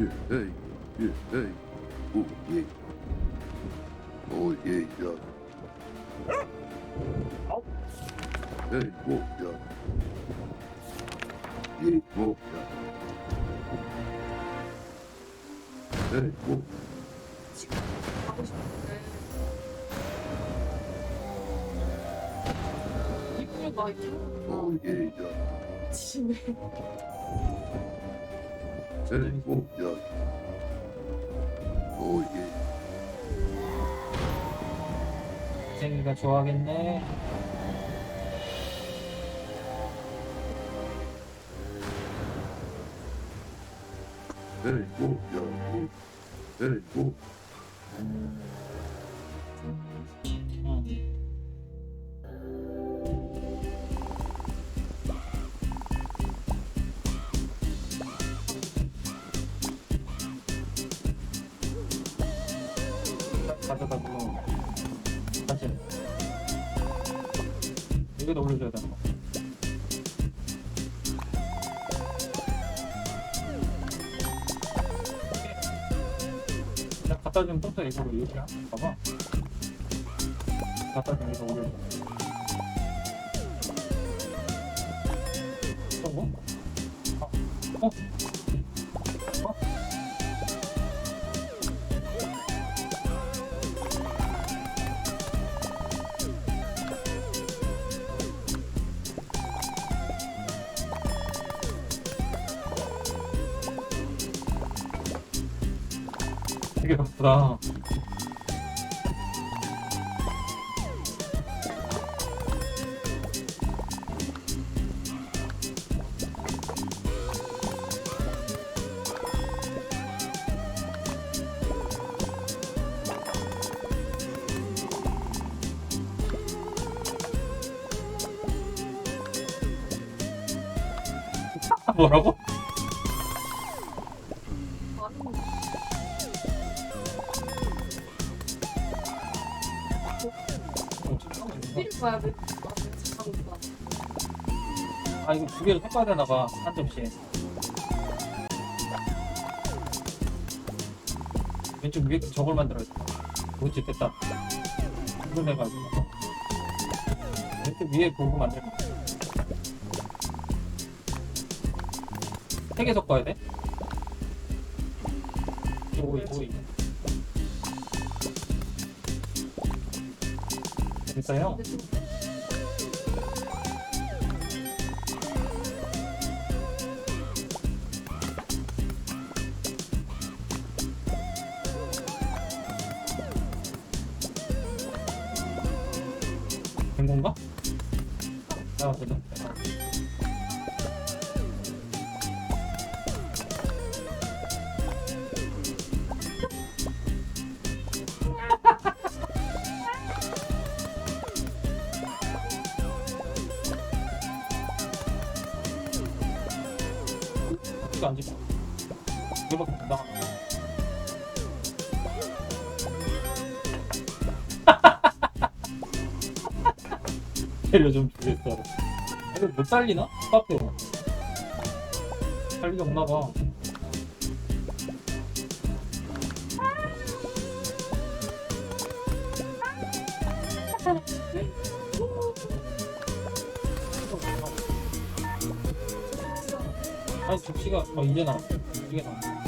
오. 예, 에이, 예, 에이. 오, 예. 오, 예, 야. 에이, 오, 야. 예, 오, 야. 에이, 오. 지금 가고 싶은데 이쁘가 오, 이쁘구나 예, 야. 집에 에이, 오, 야. 생이가 좋아하겠네. 오, 야. 에이, 또 이거로 이렇게 봐봐. 갖다 주면 이거 올려. 어떤 거? 어? 어? 어? 되게 바쁘다. 아 이거 두 개를 섞어야 되나 봐. 한 점씩. 왼쪽 위에 저걸 만들어야 돼. 그렇지 됐다. 궁금해가지고. 왼쪽 위에 보고 만들면 돼. 세개 섞어야 돼? 오이 오이. 좀된 건가? 아, 되다. 이 살리나? 카페. 살리가 없나 봐. 아니 접시가 어 이제 나왔어. 이게 나왔어.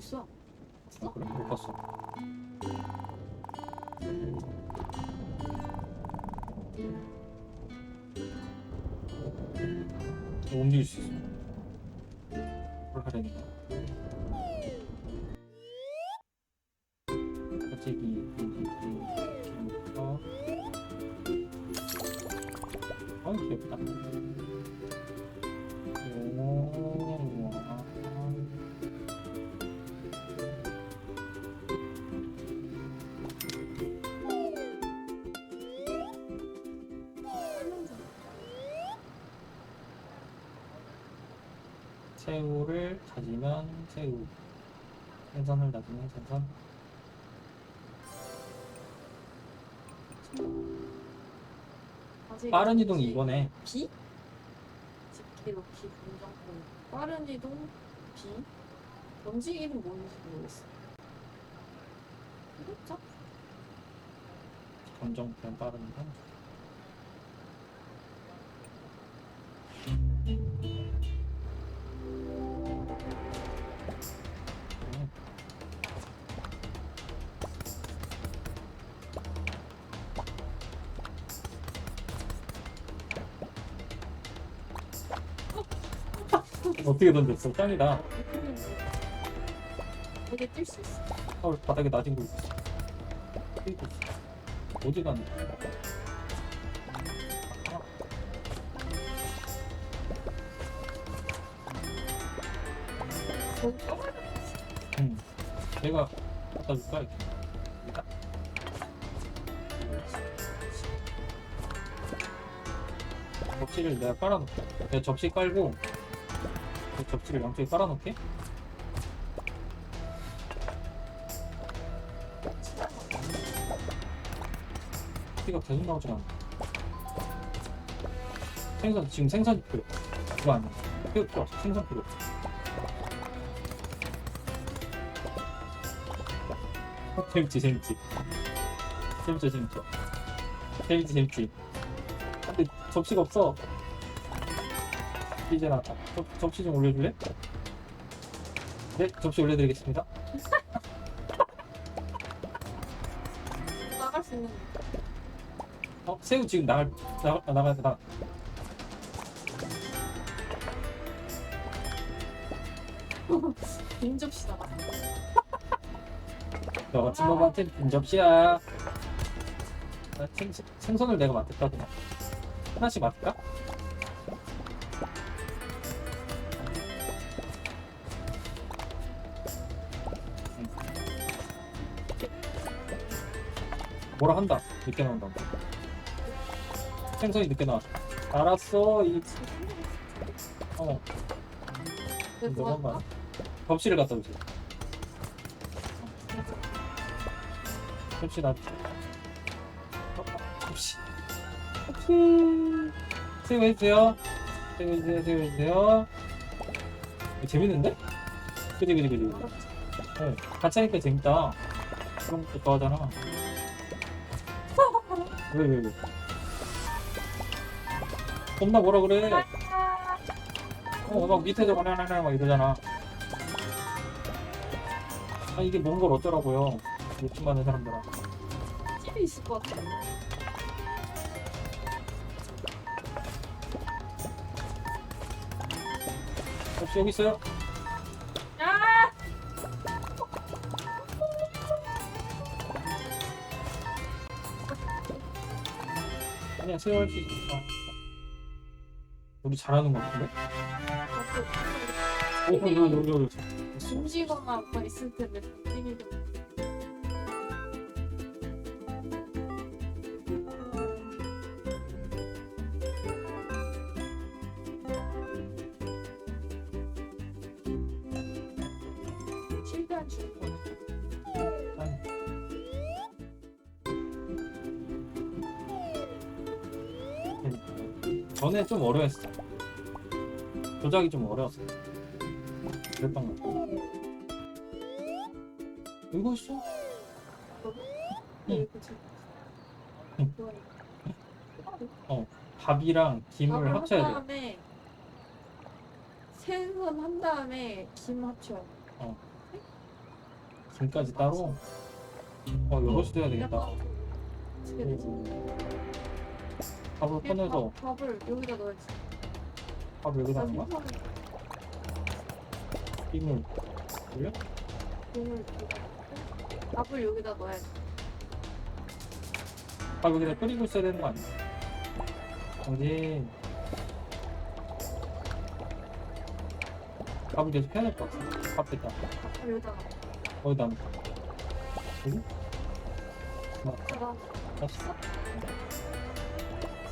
봤어? 봤어? 아, 못 봤어. 너 움직일 수 있어. 뭘 하려니까. 갑자기 아직 빠른 이동이 이거네 비? 집게 넣기 공정권 빠른 이동 비? 던지기는 뭔지 모르겠어 이거 검정 그냥 빠른 거 음. 어떻게 던졌어? 짱이다. 되게 뛸수 있어 아, 바닥에 낮은 거 있어. 뛰고 있어. 어디 너무 떠벌려 응. 내가 갖다 줄까? 이렇게. 접시를 내가 깔아놓게. 내가 접시 깔고 그 접시를 양쪽에 깔아놓게. 피가 계속 나오지 않아. 생선 지금 생선이 필요. 그거 아니야. 필요 필요 없어. 생선 필요 없어. 재밌지 재밌지 재밌죠 재밌죠 재밌지 재밌지 근데 접시가 없어 이제 접, 접시 좀 올려줄래? 네 접시 올려드리겠습니다 나갈 수 있는 어 새우 지금 나갈 나가 나가야 돼 나. 빈 접시다 너 같은 놈한테 빈 접시야 나 생, 생선을 내가 맡았다고 하나씩 맡을까? 뭐라 한다? 늦게 나온다고 생선이 늦게 나왔어. 알았어 이 어, 구할까? 많아. 접시를 갖다 주세요. 접시 나 어, 어, 접시. 접시 새우 해주세요. 새우 해주세요 새우 해주세요. 재밌는데? 그지 그지 그지 알았지. 네, 같이 하니까 재밌다. 그런 것도 좋아하잖아 왜 왜 왜 겁나 뭐라 그래 어, 막 밑에서 바나나나 막 이러잖아. 아, 이게 뭔 걸 어쩌라고요. 욕심 많은 사람들아. 찝이 있을 것 같아 혹시 여기 있어요? 세워할 수 있어. 우리 잘하는 것 같은데? 오, 여기, 여기, 여기. 숨 쉬거나 막 있을 텐데 좀 좀 어려웠어. 조작이 좀 어려웠어. 그랬던 것 같아. 이거 있어? 응. 그거니까. 밥이랑 김을 밥을 합쳐야 한 돼. 다음에 생선 한 다음에 김 합쳐. 김까지 따로. 어, 이것도 해야 되겠다. 어떻게 되지? 밥을 꺼내서 밥, 밥을 여기다 넣어야지. 밥 여기다 난 놔. 생선 김을 올려? 김을 여기다 넣고 밥을 여기다 넣어야 돼. 밥 여기다 끓이고 있어야 되는 거 아니야? 정진. 밥을 계속 해야 될 것 같아. 밥 됐다. 밥을 여기다가. 어디다 놓을까? 여기? 제가 됐어.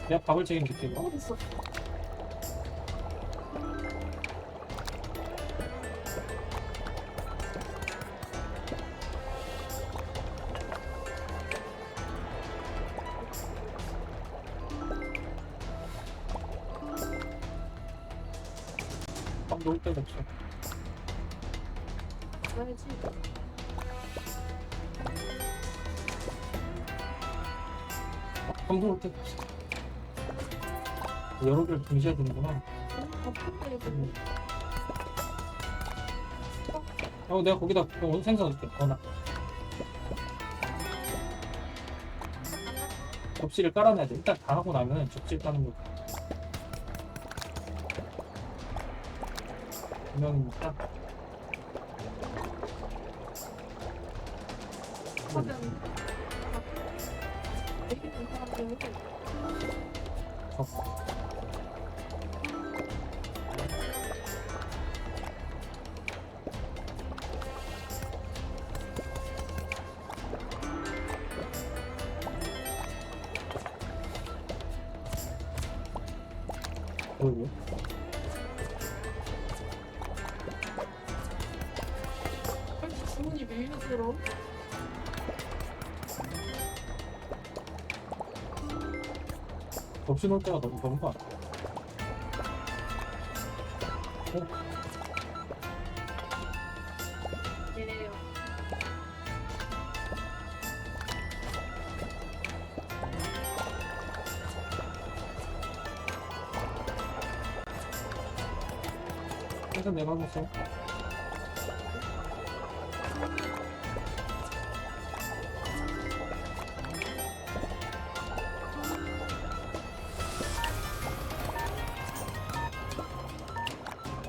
내가 밥을 책임질게. 이거. 어디 있어? 밥 놓을 데가 없어. 넣어야지. 밥 놓을 데가 없어. 여러 개를 동시에 이거. 음. 어, 내가 거기다 어, 생선 넣을게. 어, 나. 접시를 깔아놔야 돼. 일단 다 하고 나면 접시를 까는 거. 분명이니까. 빨리 주문이 밀려들어. 접시 놓을 때가 너무 너무 많아.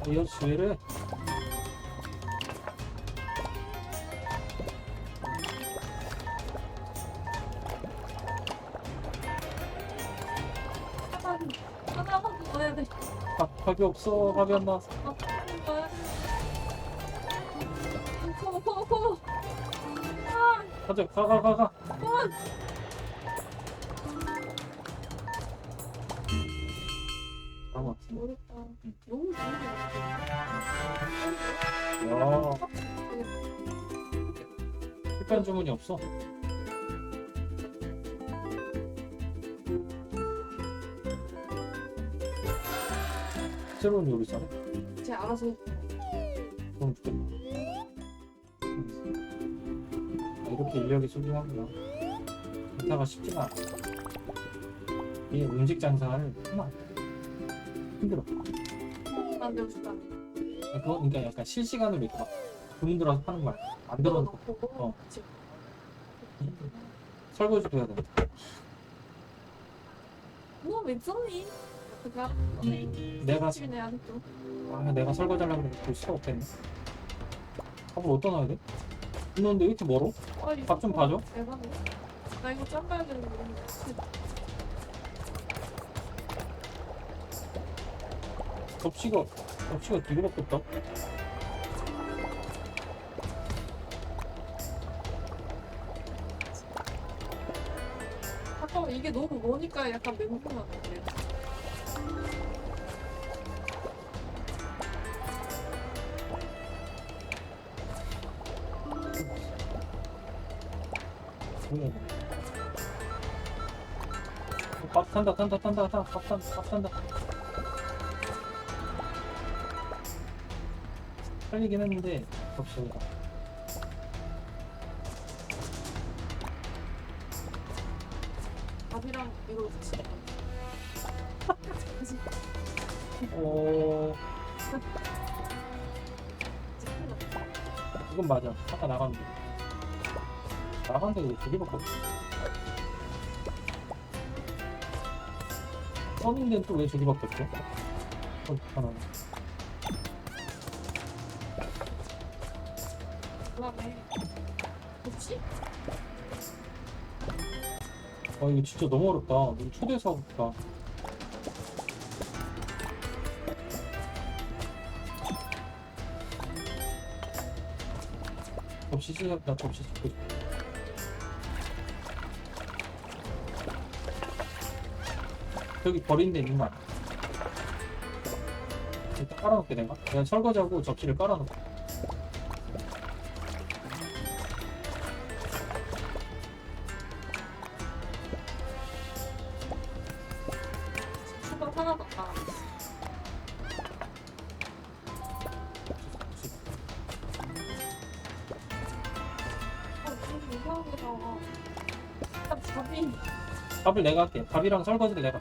지혜를 하나, 하나만 넣어야 돼. 밥, 밥이 없어. 밥이 안 나왔어. 아. 아, 가자, 가, 가, 가, 가. 주문이 없어. 새로운 요리 사네. 제 알아서. 그럼 좋겠다. 음. 아, 이렇게 인력이 소중하구나. 기타가 쉽지가 않아. 이 음식 장사를 정말 힘들어. 만들고 싶다. 아, 그거 그러니까 약간 실시간으로 이렇게 막 주문 들어와서 파는 거야. 만들어 놓고. 어. 그치. 설거지도 해야 돼. 너왜 써니? 그가 내가 집이네 아직도. 아, 내가 설거지 하려고 했는데 볼 수가 없겠네. 밥을 어디다 놔야 돼? 있는데 왜 이렇게 멀어? 빨리 밥좀 봐줘. 대박이네. 나 이거 짬 봐야 되는데. 접시가 접시가 두 개밖에 없다. 이게 너무 머니까 약간? 이거. 어, 밥 탄다 탄다 탄다 탄다 밥 탄다 밥 탄다. 살리긴 했는데 밥 나갔는데 나갔는데 왜두 개밖에 없어? 썸인데 또 왜 두 개밖에 없어? 어, 하나. 뭐지? 아 이거 진짜 너무 어렵다. 너무 초대사고 다. 시작다 접시 싶어. 여기 버린 데 있는 거 아니야? 일단 깔아놓게 내가? 그냥 설거지하고 접시를 깔아놓고 수박 하나도 안 밥이. 밥을 내가 할게. 밥이랑 설거지를 내가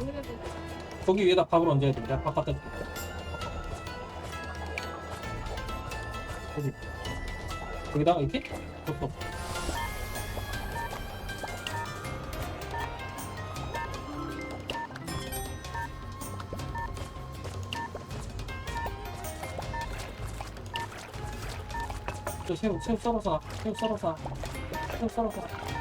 오늘도 거기 위에다 밥을 얹어야 돼 내가 밥 갖다 줄게. 여기. 여기다가 이렇게? 줬어 새우 새우 썰어서 놔. 새우 썰어서 놔. 새우 썰어서.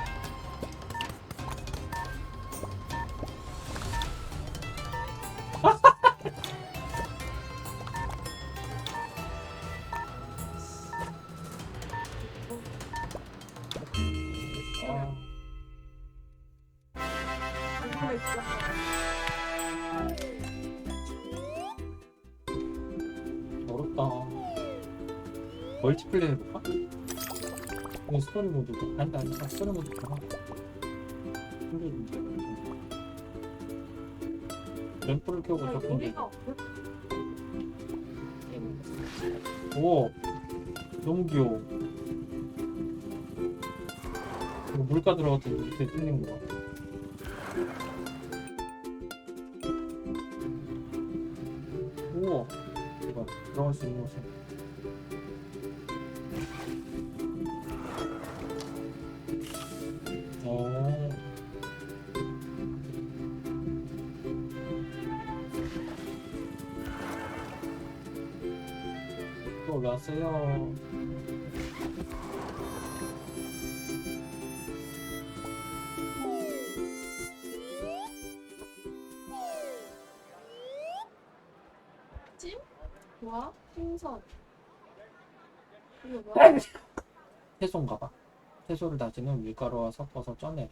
멀티플레이 해볼까? 스토리 모드고. 아니다, 아니다. 스토리 모드구나. 스토리 모드. 램프를 켜고 아, 작품 요리가 없어. 오! 너무 귀여워. 이거 물가 들어갔더니 밑에 뚫린 거 같아. 우와! 이거 들어갈 수 있는 곳에. 왔어요. 찜? 뭐야? 풍선. 이거 뭐야? 채소인가 봐. 채소를 다지는 밀가루와 섞어서 쪄내.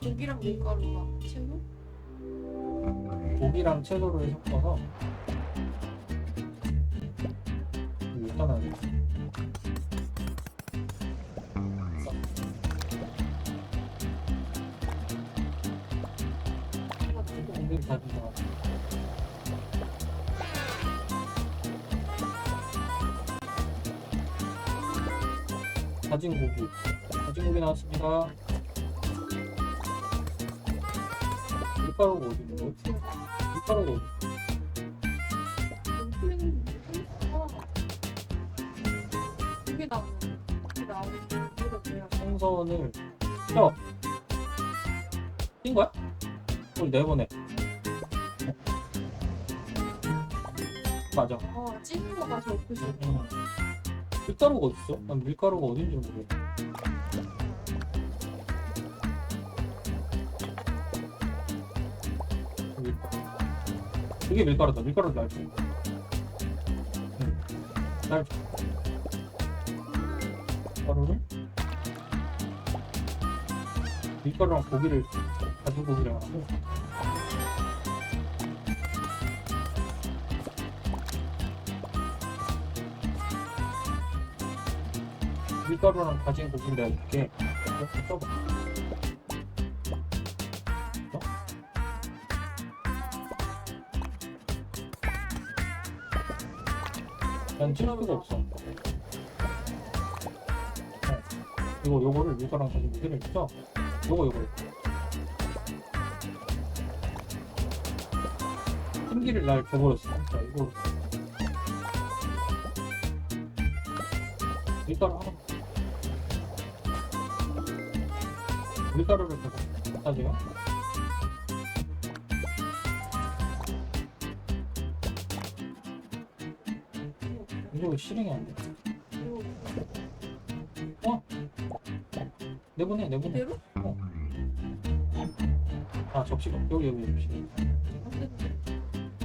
고기랑 밀가루가 채소? 고기랑 채소를 섞어서 이거 누구? 고기를 다진다. 다진 고기. 다진 고기 나왔습니다. 밀가루가 어디 있는 거지? 이게 이게 이거 뭐야? 생선을 쪄. 찐 거야? 그걸 내보내. 맞아. 어, 찌는 거가 싶어. 음. 밀가루가 어딨어? 난 밀가루가 어딘지 모르겠어. 이게 밀가루다. 밀가루를 날 줘. 응. 날 줘. 밀가루를? 밀가루랑 고기를 가진 고기를 하고 밀가루랑 다진 고기를 내가 줄게. 이렇게 써봐. 난찔 수가 없어. 네. 이거 요거를 밀가루랑 다진 고기를 쪄. 요거 요거. 찜기를 날 줘버렸어. 자 이거 밀가루 하나. 밀가루를 계속 줘요? 이거 왜 실행이 안 돼? 내보내 내보내 그대로? 아 접시가 여기 여기 접시가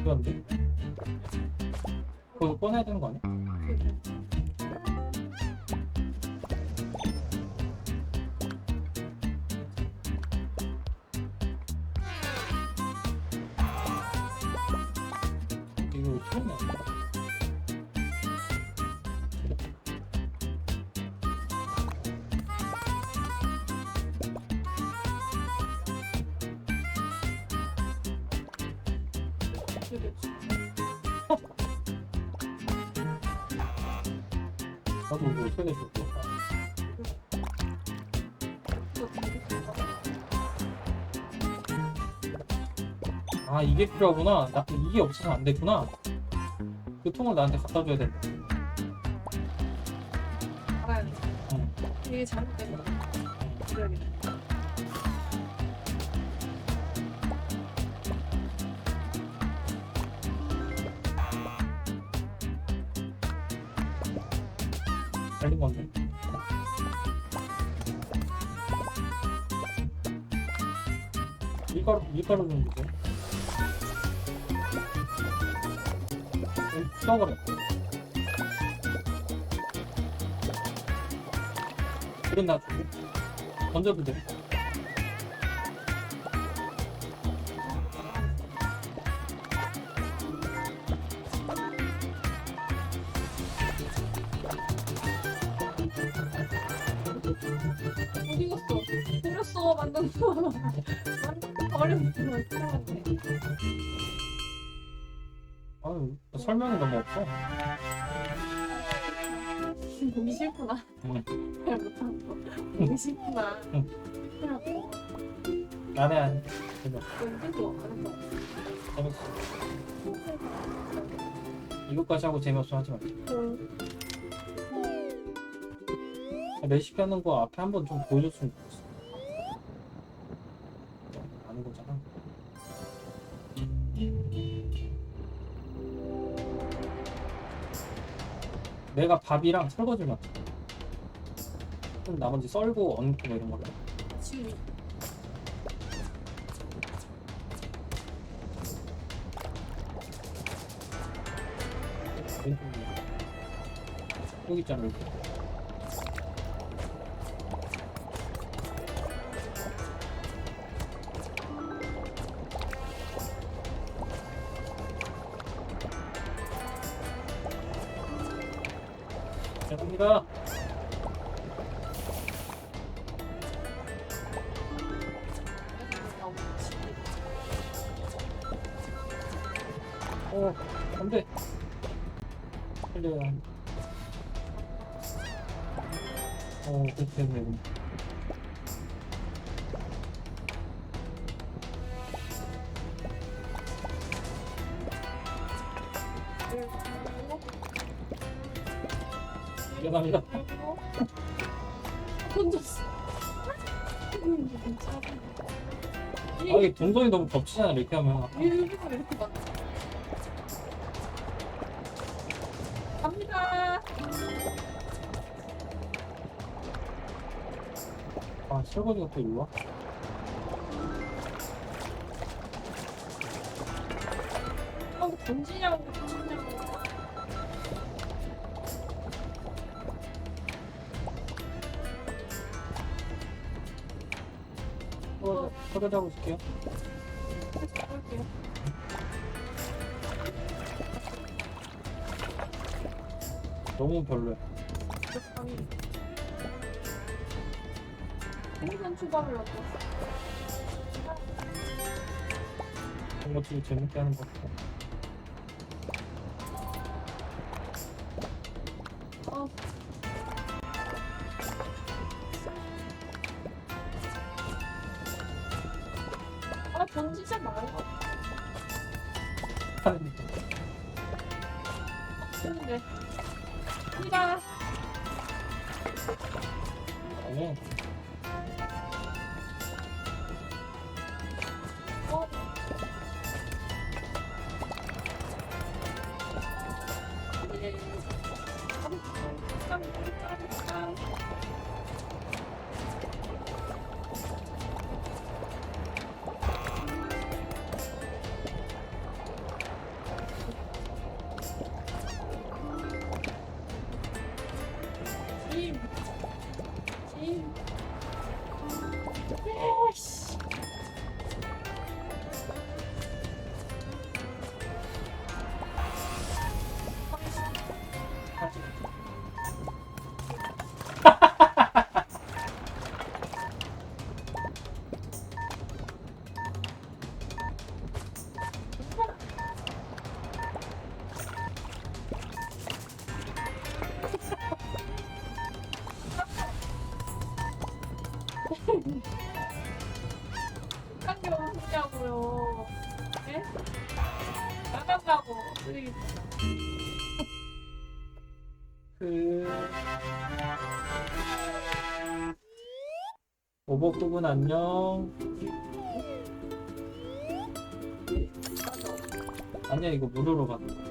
왜안 돼? 그거 꺼내야 되는 거 아니야? 나도 이거 될수 없어 아 이게 필요하구나 나 이게 없어서 안 됐구나 그 통을 나한테 갖다 줘야 된다 알아야 돼. 응. 이게 잘못된 거야. 밀가루 밀가루 좀 여기 써버려 그릇 놔주고 던져도 돼 아유 설명이 너무 없어 보기 싫구나. 응. 잘 거. 보기 싫구나. 응. 안해 안해 재밌어 이것까지 하고 재미없어 하지 말자 레시피 하는 거 앞에 한번 좀 보여줬으면 좋겠어. 내가 밥이랑 설거지만. 해. 그럼 나머지 썰고 얹고 뭐 이런 거를. 지금. 여기 있잖아 여기. 죄송합니다. 어, 안 돼. 살려야. 어, 그렇게 됐네. 미안합니다. 혼졌어. 아, 이게 동선이 너무 겹치잖아, 이렇게 하면. 일부러 이렇게 막. 갑니다. 아, 설거지가 또 와? 어, 던지냐고, 설거지, 설거지 하고 있을게요. 해볼게요. 너무 별로야. 생선 초밥을 넣었어. 그런 거 되게 재밌게 하는 것 같아. 하는 했는데. 갑니다. 아니, 오복두분 안녕 아니야 이거 무료로 받는 거야